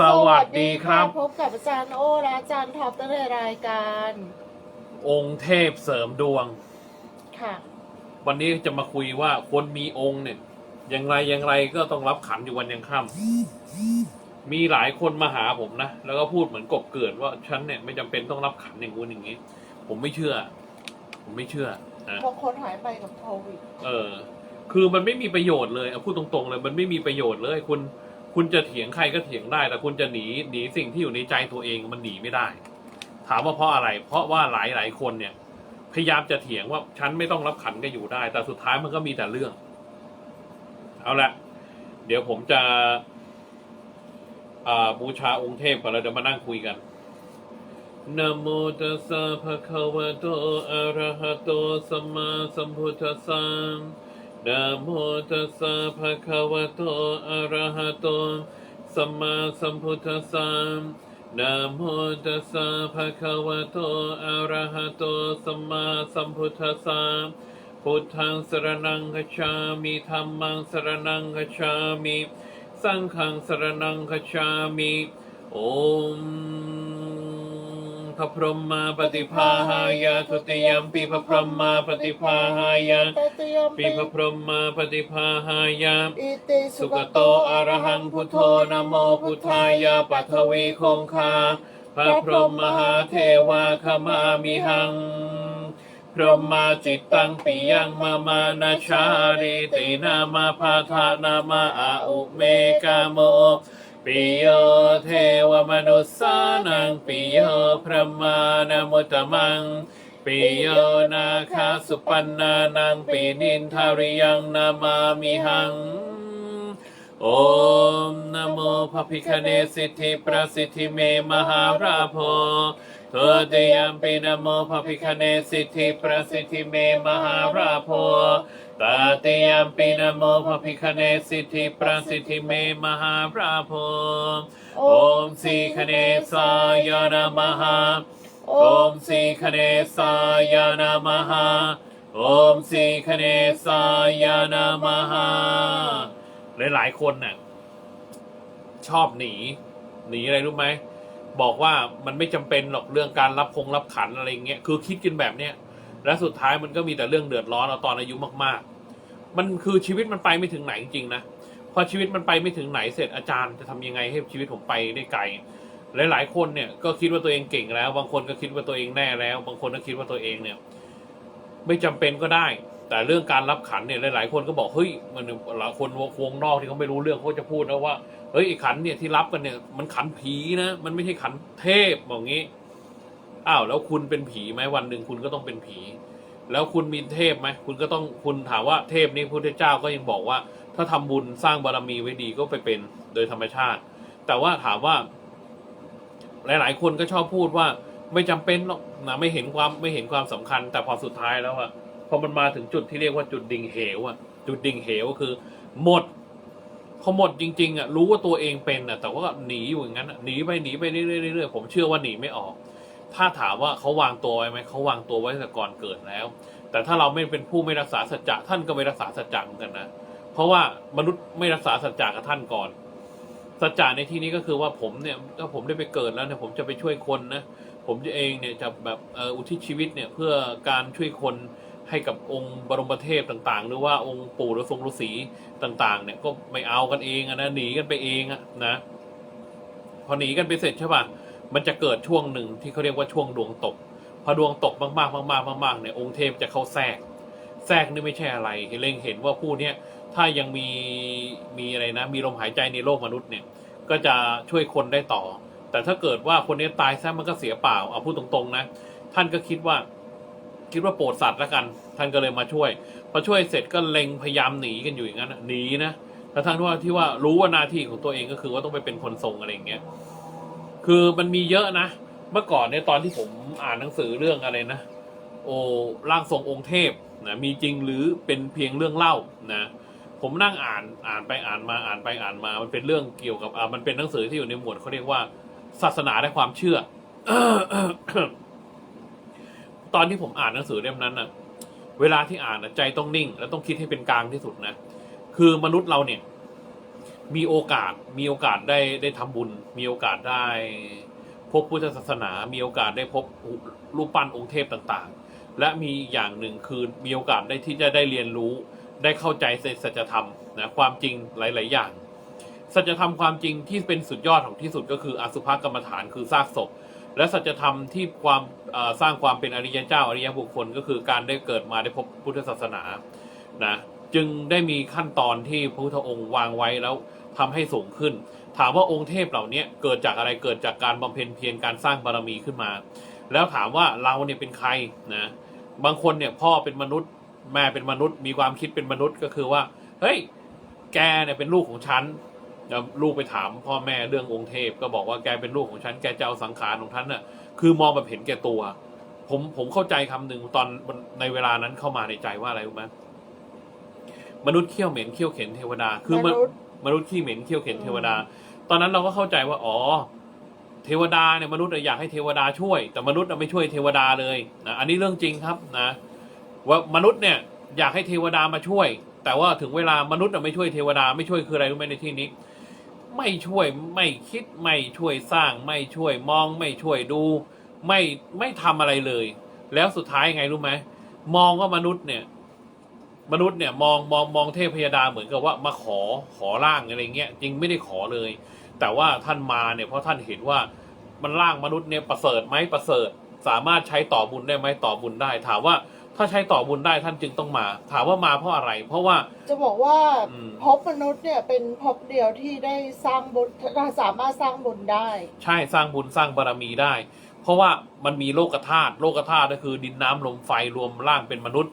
สวัสดีครับ พบกับอาจารย์โอและอาจารย์ท็อปตั้งในรายการ องค์เทพเสริมดวง ค่ะ วันนี้จะมาคุยว่าคนมีองค์เนี่ยอย่างไรอย่างไรก็ต้องรับขันอยู่วันยังค่ำมีหลายคนมาหาผมนะ แล้วก็พูดเหมือนกบเกิดว่าฉันเนี่ยไม่จำเป็นต้องรับขันอย่างงู้นอย่างนี้ ผมไม่เชื่อ ผมไม่เชื่อนะบางคนหายไปกับโควิดเออ คือมันไม่มีประโยชน์เลยเอาพูดตรงๆเลย มันไม่มีประโยชน์เลยคุณ คุณจะเถียงใครก็เถียงได้ แต่คุณจะหนีหนีสิ่งที่อยู่ในใจตัวเองมันหนีไม่ได้ ถามว่าเพราะอะไร เพราะว่าหลายหลายคนเนี่ย พยายามจะเถียงว่าฉันไม่ต้องรับขันก็อยู่ได้ แต่สุดท้ายมันก็มีแต่เรื่อง เอาละเดี๋ยวผมจะบูชาองค์เทพก่อนแล้วเดี๋ยวมานั่งคุยกันนะโมตัสสะภะคะวะโตอะระหะโตสัมมาสัมพุทธัสสะ นะโมตัสสะภะคะวะโต อะระหะโต สัมมาสัมพุทธัสสะนะโมตัสสะภะคะวะโต อะระหะโต สัมมาสัมพุทธัสสะพุทธังสรณังคัจฉามิธัมมังสรณังคัจฉามิ สังฆังสรณังคัจฉามิ โอม พระพรหมาปฏิภาหายาทุติยมปีพระพรหมาปฏิภาหายาตติยมปีพระพรหมาปฏิภาหายาอิติสุสุกโตอรหังพุทโธนะโมพุทธายาปัทวีคงคาพระพรหมหาเทวาขมามิหัง พรหมาจิตตังปิยังมามานาชาริตินามาพาทานามาอาอุเมกาโม ปิโยเทวมนุสสานังปิโยพระมานามุตตมังปิโยนาคาสุปันนานังปินินทาริยังนามามิหัง โอมนโมพระพิคเนสิทธิประสิทธิเมมหาราโพเธอเตยมปินโมพระพิคเนสิทธิประสิทธิเมมหาราโพตาเตยมปินโมพระพิคเนสิทธิประสิทธิเมมหาราโพโอมสีคเนสายานามหาโอมสีคเนสายานามหาโอมสีคเนสายานามหา หลายๆคนน่ะ ชอบหนี หนีอะไรรู้ไหมบอกว่ามันไม่จำเป็นหรอกเรื่องการรับคงรับขันอะไรเงี้ยคือคิดกันแบบเนี้ยและสุดท้ายมันก็มีแต่เรื่องเดือดร้อนเอาตอนอายุมากๆ มันคือชีวิตมันไปไม่ถึงไหนจริงๆนะพอชีวิตมันไปไม่ถึงไหนเสร็จอาจารย์จะทำยังไงให้ชีวิตผมไปได้ไกลหลายๆคนเนี่ยก็คิดว่าตัวเองเก่งแล้ว บางคนก็คิดว่าตัวเองแน่แล้ว บางคนก็คิดว่าตัวเองเนี่ย ไม่จำเป็นก็ได้ แต่เรื่องการรับขันเนี่ยหลาย ๆ คนก็บอกเฮ้ยมันหลายคนวงนอกที่เขาไม่รู้เรื่องเขาจะพูดนะว่าเฮ้ยไอ้ขันเนี่ยที่รับกันเนี่ยมันขันผีนะมันไม่ใช่ขันเทพบอกงี้อ้าวแล้วคุณเป็นผีไหมวันหนึ่งคุณก็ต้องเป็นผี แล้วคุณมีเทพไหมคุณก็ต้องคุณถามว่าเทพนี่พระพุทธเจ้าก็ยังบอกว่า ถ้าทำบุญสร้างบารมีไว้ดีก็ไปเป็นโดยธรรมชาติ แต่ว่าถามว่า หลาย ๆ คนก็ชอบพูดว่า ไม่จำเป็นหรอกนะไม่เห็นความไม่เห็นความสำคัญ แต่พอสุดท้ายแล้วอะ พอมันมาถึงจุดที่เรียกว่าจุดดิ่งเหวอะจุดดิ่งเหวก็คือ หมดพอหมดจริง ๆอะรู้ว่าตัวเองเป็นอะแต่ว่าหนีอยู่อย่างนั้นหนีไปหนีไปเรื่อยๆผมเชื่อว่าหนีไม่ออก ถ้าถามว่าเขาวางตัวไว้ไหมเขาวางตัวไว้แต่ก่อนเกิดแล้ว แต่ถ้าเราไม่เป็นผู้ไม่รักษาสัจจะท่านก็ไม่รักษาสัจจะเหมือนกันนะเพราะว่ามนุษย์ไม่รักษาสัจจะกับท่านก่อนสัจจะในที่นี้ก็คือว่าผมเนี่ยถ้าผมได้ไปเกิดแล้วเนี่ยผมจะไปช่วยคนนะผมจะเองเนี่ยจะแบบอุทิศชีวิตเนี่ยเพื่อการช่วยคน ให้กับองค์บรมเทพต่างๆ หรือว่าองค์ปู่ฤาษีฤาษีต่างๆ เนี่ยก็ไม่เอากันเองนะหนีกันไปเองอะนะพอหนีกันไปเสร็จใช่ป่ะมันจะเกิดช่วงหนึ่งที่เขาเรียกว่าช่วงดวงตก พอดวงตกมากๆมากๆมากๆเนี่ยองค์เทพจะเข้าแทรก แทรกนี่ไม่ใช่อะไรเล็งเห็นว่าผู้เนี้ยถ้ายังมีมีอะไรนะ มีลมหายใจในโลกมนุษย์เนี่ย ก็จะช่วยคนได้ต่อ แต่ถ้าเกิดว่าคนนี้ตายซะมันก็เสียเปล่าเอาพูดตรงๆนะ ท่านก็คิดว่า คิดว่าโปรดสัตว์แล้วกัน ท่านก็เลยมาช่วยพอช่วยเสร็จก็เล็งพยายามหนีกันอยู่อย่างนั้นหนีนะแล้วทั้งที่ว่าที่ว่ารู้ว่าหน้าที่ของตัวเองก็คือว่าต้องไปเป็นคนทรงอะไรอย่างเงี้ยคือมันมีเยอะนะ เมื่อก่อนเนี่ยตอนที่ผมอ่านหนังสือเรื่องอะไรนะโอ้ร่างทรงองค์เทพนะมีจริงหรือเป็นเพียงเรื่องเล่านะผมนั่งอ่านอ่านไปอ่านมาอ่านไปอ่านมา มันเป็นเรื่องเกี่ยวกับอ่ามันเป็นหนังสือที่อยู่ในหมวดเขาเรียกว่า ศาสนาและความเชื่อ ตอนที่ผมอ่านหนังสือเล่มนั้นน่ะเวลาที่อ่านน่ะใจต้องนิ่ง และต้องคิดให้เป็นกลางที่สุดนะคือมนุษย์เราเนี่ย มีโอกาสมีโอกาสได้ได้ทำบุญ มีโอกาสได้ พบพุทธศาสนา มีโอกาสได้พบรูปปั้นองค์เทพต่างๆ และมีอย่างหนึ่งคือมีโอกาสได้ที่จะได้เรียนรู้ ได้เข้าใจในสัจธรรมนะความจริงหลาย ๆ อย่างสัจธรรมความจริงที่เป็นสุดยอดของที่สุดก็คืออสุภกรรมฐานคือซากศพ และสัจธรรมที่ความสร้างความเป็นอริยเจ้าอริยบุคคล ก็คือการได้เกิดมาได้พบพุทธศาสนานะจึงได้มีขั้นตอนที่พระพุทธองค์วางไว้แล้วทำให้สูงขึ้น ถามว่าองค์เทพเหล่านี้เกิดจากอะไรเกิดจากการบำเพ็ญเพียรการสร้างบารมีขึ้นมา แล้วถามว่าเราเนี่ยเป็นใครนะบางคนเนี่ยพ่อเป็นมนุษย์แม่เป็นมนุษย์ มีความคิดเป็นมนุษย์ก็คือว่าเฮ้ยแกเนี่ยเป็นลูกของฉัน แล้วลูกไปถามพ่อแม่เรื่ององค์เทพ ก็บอกว่าแกเป็นลูกของฉันแกจะเอาสังขารของท่านน่ะคือมองแบบเห็นแก่ตัว ผมผมเข้าใจคำหนึ่งตอนในเวลานั้นเข้ามาในใจว่าอะไรรู้ไหมมนุษย์เขี้ยวเหม็นเขี้ยวเข็นเทวดา คือมมนุษย์มนุษย์ขี้เหม็นเขี้ยวเข็นอืมเทวดา ตอนนั้นเราก็เข้าใจว่าอ๋อเทวดาเนี่ยมนุษย์อยากให้เทวดาช่วย แต่มนุษย์ไม่ช่วยเทวดาเลยนะอันนี้เรื่องจริงครับนะว่ามนุษย์เนี่ยอยากให้เทวดามาช่วย แต่ว่าถึงเวลามนุษย์ไม่ช่วยเทวดาไม่ช่วยคืออะไรรู้ไหมในที่นี้ ไม่ช่วยไม่คิดไม่ช่วยสร้าง ไม่ช่วยมอง ไม่ช่วยดู ไม่ไม่ทำอะไรเลย แล้วสุดท้ายไงรู้ไหมมองว่ามนุษย์เนี่ย มนุษย์เนี่ยมองมองมองเทพพยดาเหมือนกับว่ามาขอขอร่างอะไรเงี้ยจริงไม่ได้ขอเลย แต่ว่าท่านมาเนี่ยเพราะท่านเห็นว่ามันร่างมนุษย์เนี่ยประเสริฐไหมประเสริฐ สามารถใช้ต่อบุญได้ไหมต่อบุญได้ถามว่า ถ้าใช้ต่อบุญได้ท่านจึงต้องมา ถามว่ามาเพราะอะไร เพราะว่า จะบอกว่าอืม ภพมนุษย์เนี่ยเป็นภพเดียวที่ได้สร้างบุญสามารถสร้างบุญได้ ใช่สร้างบุญสร้างบารมีได้ เพราะว่ามันมีโลกธาตุโลกธาตุก็คือดินน้ำลมไฟรวมร่างเป็นมนุษย์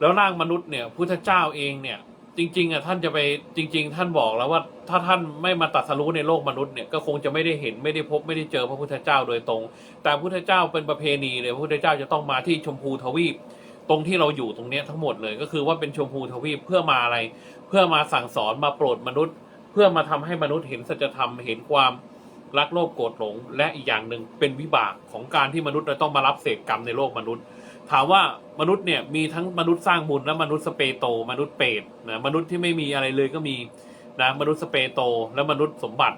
แล้วร่างมนุษย์เนี่ยพุทธเจ้าเองเนี่ย จริง ๆอะท่านจะไปจริง ๆ ท่านบอกแล้วว่าถ้าท่านไม่มาตรัดสรู้ในโลกมนุษย์เนี่ยก็คงจะไม่ได้เห็นไม่ได้พบไม่ได้เจอพระพุทธเจ้าโดยตรง แต่พระพุทธเจ้าเป็นประเพณีเลยพระพุทธเจ้าจะต้องมาที่ชมพูทวีป ตรงที่เราอยู่ตรงนี้ทั้งหมดเลยก็คือว่าเป็นชมพูทวีปเพื่อมาอะไร เพื่อมาสั่งสอนมาโปรดมนุษย์ เพื่อมาทำให้มนุษย์เห็นสัจธรรมเห็นความรักโลภโกรธหลง และอีกอย่างหนึ่งเป็นวิบากของการที่มนุษย์จะต้องมารับเศษกรรมในโลกมนุษย์ ถามว่ามนุษย์เนี่ยมีทั้งมนุษย์สร้างบุญและมนุษย์สเปโต มนุษย์เปรตนะมนุษย์ที่ไม่มีอะไรเลยก็มีนะมนุษย์สเปโต และมนุษย์สมบัติ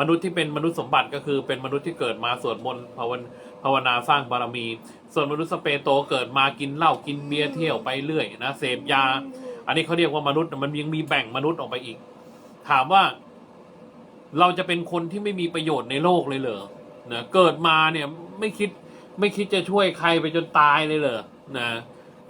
มนุษย์ที่เป็นมนุษย์สมบัติก็คือเป็นมนุษย์ที่เกิดมาสวดมนต์ภาวนาภาวนาสร้างบารมี ส่วนมนุษย์สเปโตเกิดมากินเหล้ากินเบียร์เที่ยวไปเรื่อยนะเสพยา อันนี้เขาเรียกว่ามนุษย์มันยังมีแบ่งมนุษย์ออกไปอีก ถามว่า เราจะเป็นคนที่ไม่มีประโยชน์ในโลกเลยเหรอนะเกิดมาเนี่ยไม่คิด ไม่คิดจะช่วยใครไปจนตายเลยเหรอนะ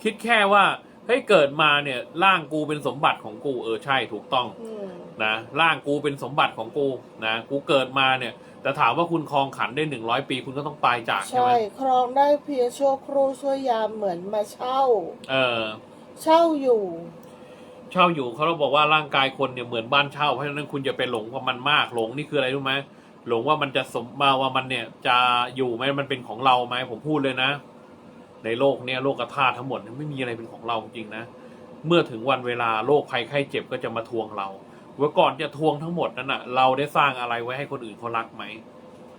คิดแค่ว่าเฮ้ยเกิดมาเนี่ยร่างกูเป็นสมบัติของกูเออใช่ถูกต้องอืมนะร่างกูเป็นสมบัติของกูนะกูเกิดมาเนี่ยแต่ถามว่าคุณครองขันได้หนึ่งร้อยปีคุณก็ต้องตายจากใช่ใช่ไหมครองได้เพียงชั่วครู่ชั่วยามเหมือนมาเช่า เออ เช่าอยู่ เช่าอยู่เขาเราบอกว่าร่างกายคนเนี่ยเหมือนบ้านเช่าเพราะฉะนั้นคุณจะไปหลงว่ามันมากหลงนี่คืออะไรรู้ไหม หลงว่ามันจะสมมาว่ามันเนี่ย จะอยู่ไหมมันเป็นของเราไหมผมพูดเลยนะ ในโลกเนี่ยโลกธาตุทั้งหมดไม่มีอะไรเป็นของเราจริงนะเมื่อถึงวันเวลาโรคภัยไข้เจ็บก็จะมาทวงเราว่าก่อนจะทวงทั้งหมดนั้นอะเราได้สร้างอะไรไว้ให้คนอื่นเขารักไหม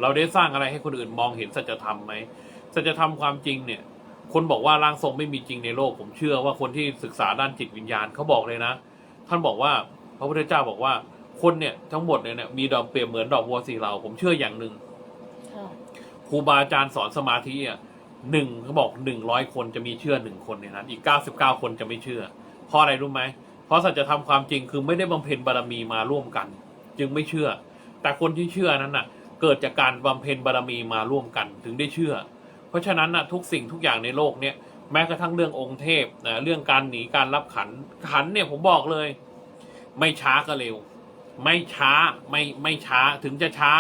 เราได้สร้างอะไรให้คนอื่นมองเห็นสัจธรรมไหมสัจธรรมความจริงเนี่ย คนบอกว่าร่างทรงไม่มีจริงในโลก ผมเชื่อว่าคนที่ศึกษาด้านจิตวิญญาณเขาบอกเลยนะ ท่านบอกว่าพระพุทธเจ้าบอกว่า คนเนี่ยทั้งหมดเนี่ยเนี่ยมีดอกเปรียบเหมือนดอกบัวสีเหลาผมเชื่ออย่างหนึ่งค่ะครูบาอาจารย์สอนสมาธิอะหนึ่งเขาบอกหนึ่งร้อยคนจะมีเชื่อหนึ่งคนในนั้น อีกเก้าสิบเก้าคนจะไม่เชื่อ เพราะอะไรรู้ไหมเพราะสัจธรรมความจริงคือไม่ได้บำเพ็ญบารมีมาร่วมกัน จึงไม่เชื่อ แต่คนที่เชื่อนั้นน่ะ เกิดจากการบำเพ็ญบารมีมาร่วมกันถึงได้เชื่อ เพราะฉะนั้นน่ะทุกสิ่งทุกอย่างในโลกเนี่ยแม้กระทั่งเรื่ององค์เทพนะเรื่องการหนีการรับขันขันเนี่ยผมบอกเลย ไม่ช้าก็เร็ว ไม่ช้าไม่ไม่ช้าถึงจะช้า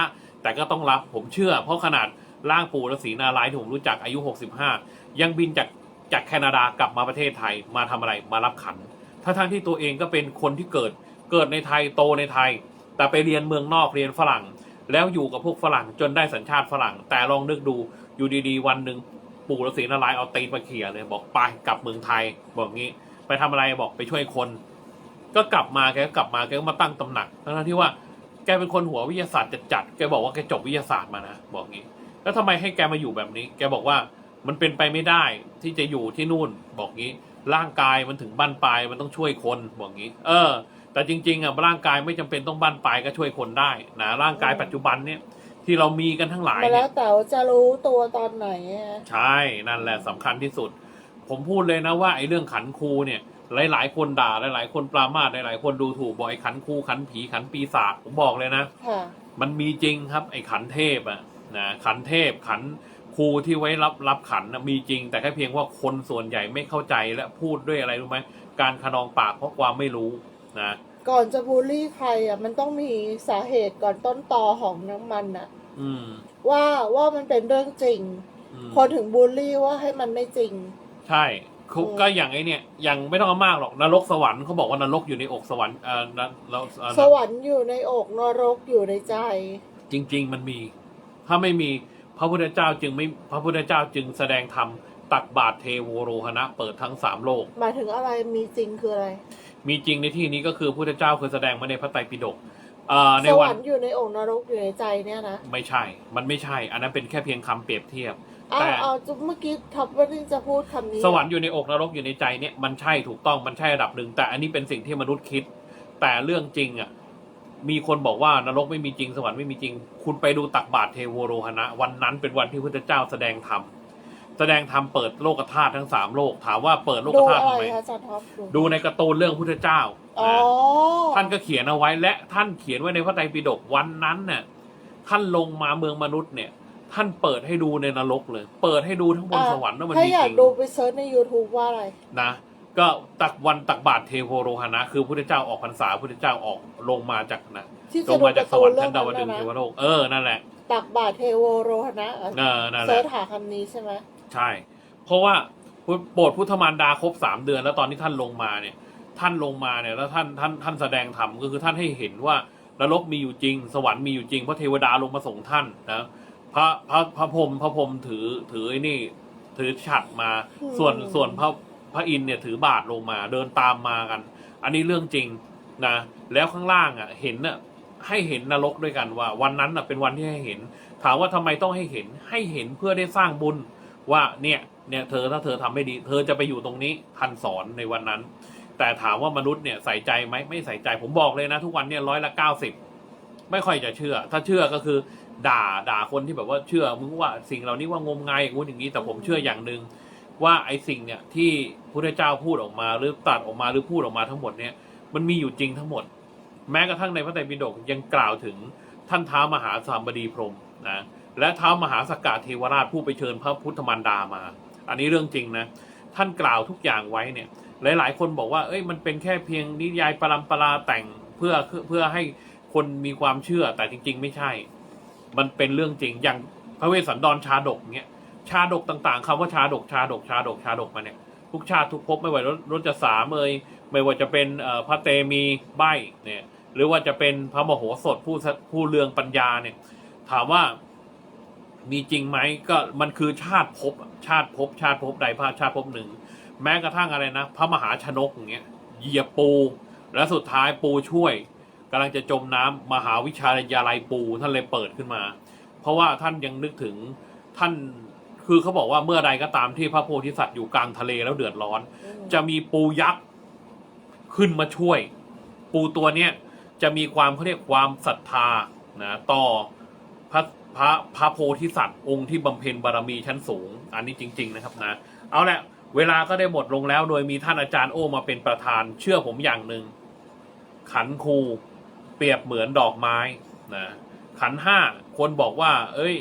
แต่ก็ต้องรับผมเชื่อ เพราะขนาดร่างปู่ฤาษีนารายที่ผมรู้จักอายุ 65 ยังบินจากจากแคนาดากลับมาประเทศไทยมาทำอะไรมารับขันทั้งทั้งที่ตัวเองก็เป็นคนที่เกิดเกิดในไทยโตในไทย แต่ไปเรียนเมืองนอกเรียนฝรั่ง แล้วอยู่กับพวกฝรั่งจนได้สัญชาติฝรั่ง แต่ลองนึกดูอยู่ดีๆ วันหนึ่งปู่ฤาษีนารายเอาตีนมาเขี่ยเลยบอกไปกลับเมืองไทยบอกงี้ ไปทำอะไรบอกไปช่วยคน ก็กลับมาแกก็กลับมาแกก็มาตั้งตำหนักทั้งๆที่ว่าแกเป็นคนหัววิทยาศาสตร์จัดๆแกบอกว่าแกจบวิทยาศาสตร์มานะบอกงี้ แล้วทำไมให้แกมาอยู่แบบนี้ แกบอกว่ามันเป็นไปไม่ได้ที่จะอยู่ที่นู่นบอกงี้ ร่างกายมันถึงบั้นปลายมันต้องช่วยคนบอกงี้ เออ แต่จริงๆอะร่างกายไม่จำเป็นต้องบั้นปลายก็ช่วยคนได้นะร่างกายปัจจุบันเนี่ยที่เรามีกันทั้งหลายมาเนี่แล้ยวแต่ว่าจะรู้ตัวตอนไหนอะใช่นั่นแหละสำคัญที่สุด ผมพูดเลยนะว่าไอ้เรื่องขันครูเนี่ย หลาย ๆ คนด่าหลาย ๆ คนปรามาสหลาย ๆ คนดูถูกบอกไอ้ขันครูขันผีขันปีศาจผมบอกเลยนะ ค่ะ มันมีจริงครับ ไอ้ขันเทพอะนะขันเทพขันครูที่ไว้รับรับขันนะมีจริง แต่แค่เพียงว่าคนส่วนใหญ่ไม่เข้าใจและพูดด้วยอะไรรู้ไหมการขนองปากเพราะความไม่รู้นะก่อนจะบูลลี่ใครอะ มันต้องมีสาเหตุก่อนต้นตอของน้ำมันอะ อืมว่าว่ามันเป็นเรื่องจริง อืมคนถึงบูลลี่ว่าให้มันไม่จริง ใช่ เขาอืมก็อย่างไอ้เนี่ยยังไม่ต้องเอามากหรอกนรกสวรรค์เขาบอกว่านรกอยู่ในอกสวรรค์เอ่อนะแล้วเอ่อสวรรค์อยู่ในอกนรกอยู่ในใจ จริง ๆ มันมี ถ้าไม่มีพระพุทธเจ้าจึงไม่พระพุทธเจ้าจึงแสดงธรรมตักบาตรเทโวโรหณะ เปิดทั้งสามโลก หมายถึงอะไรมีจริงคืออะไร มีจริงในที่นี้ก็คือพระพุทธเจ้าเคยแสดงมาในพระไตรปิฎกเอ่อในสวัวนรรค์อยู่ในอกนรกอยู่ในใจเนี่ยนะ ไม่ใช่ มันไม่ใช่ อันนั้นเป็นแค่เพียงคำเปรียบเทียบ เอาแต่เอาจุ๊บเมื่อกี้ท็อปว่าที่จะพูดคำนี้สวรรค์อยู่ในอกนรกอยู่ในใจเนี่ยมันใช่ถูกต้องมันใช่ระดับหนึ่งแต่อันนี้เป็นสิ่งที่มนุษย์คิด แต่เรื่องจริงอะมีคนบอกว่านรกไม่มีจริง สวรรค์ไม่มีจริง คุณไปดูตักบาตรเทโวโรหณะ วันนั้นเป็นวันที่พระพุทธเจ้าแสดงธรรมแสดงธรรมเปิดโลกธาตุทั้งสามโลกถามว่าเปิดโลกดูธาตุอะไรทำไม คะอาจารย์ท็อปดูดูในการ์ตูนเรื่องพุทธเจ้าอ๋อนะ ท่านก็เขียนเอาไว้และท่านเขียนไว้ในพระไตรปิฎกวันนั้นเนี่ยท่านลงมาเมืองมนุษย์เนี่ย ท่านเปิดให้ดูในนรกเลย เปิดให้ดูทั้งบนอะสวรรค์ว่ามันถ้ามีอยาจกริงดูไปเซิร์ชใน YouTube ว่าอะไร นะ ก็ตักวันตักบาตรเทโวโรหณะ คือพระพุทธเจ้าออกพรรษาพระพุทธเจ้าออกลงมาจากนะที่ลจะงดูมาจากการ์สตูวรนรค์เรื่อชั้งนดาวนั้นดึงนะเทวนะโลกเออนั่นแหละตักบาตรเทโวโรหณะอะเออนั่นแหเซิละ ร์ชหาคำนี้ใช่ไหมใช่ เพราะว่าโปรดพุทธมารดาครบสามเดือน แล้วตอนที่ท่านลงมาเนี่ย ท่านลงมาเนี่ยแล้วท่านท่านท่านแสดงธรรมก็คือท่านให้เห็นว่านรกมีอยู่จริง สวรรค์มีอยู่จริงเพราะเทวดาลงมาส่งท่านนะ พระพระพระพรหมพระพรหมถือถือไอ้นี่ ถือฉัดมาส่วนส่วนพระพระอินทร์เนี่ยถือบาทลงมาเดินตามมากัน อันนี้เรื่องจริงนะแล้วข้างล่างอะเห็นน่ะให้เห็นนรกด้วยกันว่า วันนั้นน่ะเป็นวันที่ให้เห็น ถามว่าทำไมต้องให้เห็นให้เห็นเพื่อได้สร้างบุญว่าเนี่ยเนี่ยเธอถ้าเธอทำไม่ดี เธอจะไปอยู่ตรงนี้ทันสอนในวันนั้น แต่ถามว่ามนุษย์เนี่ยใส่ใจไหมไม่ใส่ใจผมบอกเลยนะ ทุกวันเนี่ยร้อยละเก้าสิบไม่ค่อยจะเชื่อ ถ้าเชื่อก็คือ ด่าด่าคนที่แบบว่าเชื่อมึงว่าสิ่งเหล่านี้ว่างมงายอย่างงู้นอย่างนี้ แต่ผมเชื่ออย่างหนึ่งว่าไอ้สิ่งเนี่ยที่พระเจ้าพูดออกมาหรือตัดออกมาหรือพูดออกมาทั้งหมดเนี่ยมันมีอยู่จริงทั้งหมด แม้กระทั่งในพระไตรปิฎกยังกล่าวถึงท่านท้ามหาสามบดีพรมนะและท้ามหาสกกาเทวราชผู้ไปเชิญพระพุทธมารดามา อันนี้เรื่องจริงนะท่านกล่าวทุกอย่างไว้เนี่ยหลาย ๆ คนบอกว่า เอ้ยมันเป็นแค่เพียงนิยายปรัมปราแต่งเพื่อเพื่อให้คนมีความเชื่อแต่จริง ๆ ไม่ใช่ มันเป็นเรื่องจริงอย่างพระเวสสันดรชาดกเนี้ยชาดกต่างๆคำว่าชาดกชาดกชาดกชาดกมาเนี่ยทุกชาติทุกภพไม่ว่ารรจะสามเอยไม่ว่าจะเป็นพระเตมีใบเนี่ยหรือว่าจะเป็นพระมโหสถผู้ผู้เรืองปัญญาเนี่ย ถามว่ามีจริงไหมก็มันคือชาติภพชาติภพชาติภพใดพาชาติภพหนึ่ง แม้กระทั่งอะไรนะ พระมหาชนกอย่างเงี้ยเหยียบปู แล้วสุดท้ายปูช่วย กำลังจะจมน้ำมหาวิชาลาลัยปู ท่านเลยเปิดขึ้นมา เพราะว่าท่านยังนึกถึงท่านคือเขาบอกว่าเมื่อใดก็ตามที่พระโพธิสัตว์อยู่กลางทะเลแล้วเดือดร้อนอืมจะมีปูยักษ์ขึ้นมาช่วย ปูตัวเนี้ยจะมีความเขาเรียกความศรัทธานะต่อพระพระพระโพธิสัตว์องค์ที่บำเพ็ญบารมีชั้นสูง อันนี้จริง ๆ นะครับนะ เอาละเวลาก็ได้หมดลงแล้ว โดยมีท่านอาจารย์โอมาเป็นประธาน เชื่อผมอย่างหนึ่งขันครูเปรียบเหมือนดอกไม้นะขันห้าคนบอกว่า เอ้ย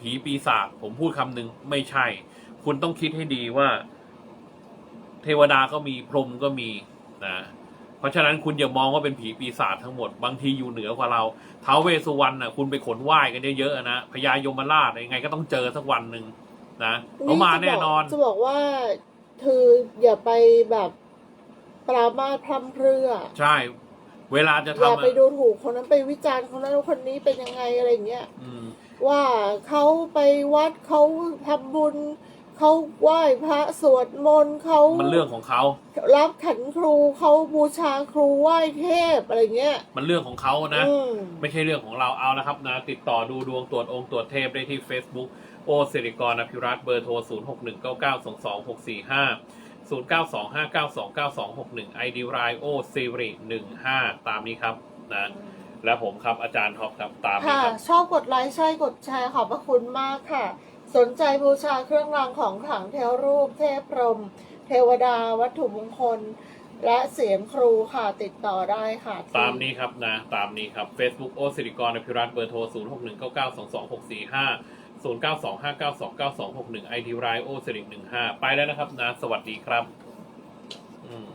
ผีปีศาจผมพูดคำหนึ่งไม่ใช่ คุณต้องคิดให้ดีว่า เทวดาก็มีพรหมก็มีนะเพราะฉะนั้นคุณอย่ามองว่าเป็นผีปีศาจทั้งหมด บางทีอยู่เหนือกว่าเราท้าวเวสสุวรรณน่ะคุณไปขนไหว้กันเยอะๆนะพญายมราชยังไงก็ต้องเจอสักวันหนึ่งนะเขามาแน่นอน จะบอกว่าคืออย่าไปแบบปรามาสพร่ำเพรื่อ ใช่ เวลาจะอย่าทำไปอะดูถูกคนนั้นไปวิจารณ์คนนั้นคนนี้เป็นยังไงอะไรอย่างเงี้ย อืม ว่าเขาไปวัดเขาทำบุญเขาไหว้พระสวดมนต์เขามันเรื่องของเขา รับขันครูเขาบูชาครูไหว้เทพอะไรเงี้ยมันเรื่องของเขานะ อืมไม่ใช่เรื่องของเราเอานะครับนะ ติดต่อดูดวงตรวจองค์ตรวจเทพได้ที่ Facebook โอสิริกรอภิรัตน์เบอร์โทร 0 6 1 9 9 2 2 6 4 5 0925929261 ID r i o s i r i 15 ตามนี้ครับนะและผมครับอาจารย์ท็อปครับตามนี้ค่ะครับ ชอบกดไลค์ใช่กดแชร์ขอบพระคุณมากค่ะ สนใจบูชาเครื่องรางของขลังเทวรูปเทพพรหมเทวดาวัตถุมงคล และเสียงครูค่ะติดต่อได้ค่ะที่ ตามนี้ครับนะตามนี้ครับ Facebook โอสิริกรอภิรัตน์เบอร์โทร 0619922645 0925929261 ID r i o สิริ15 ไปแล้วนะครับนะ สวัสดีครับ อืม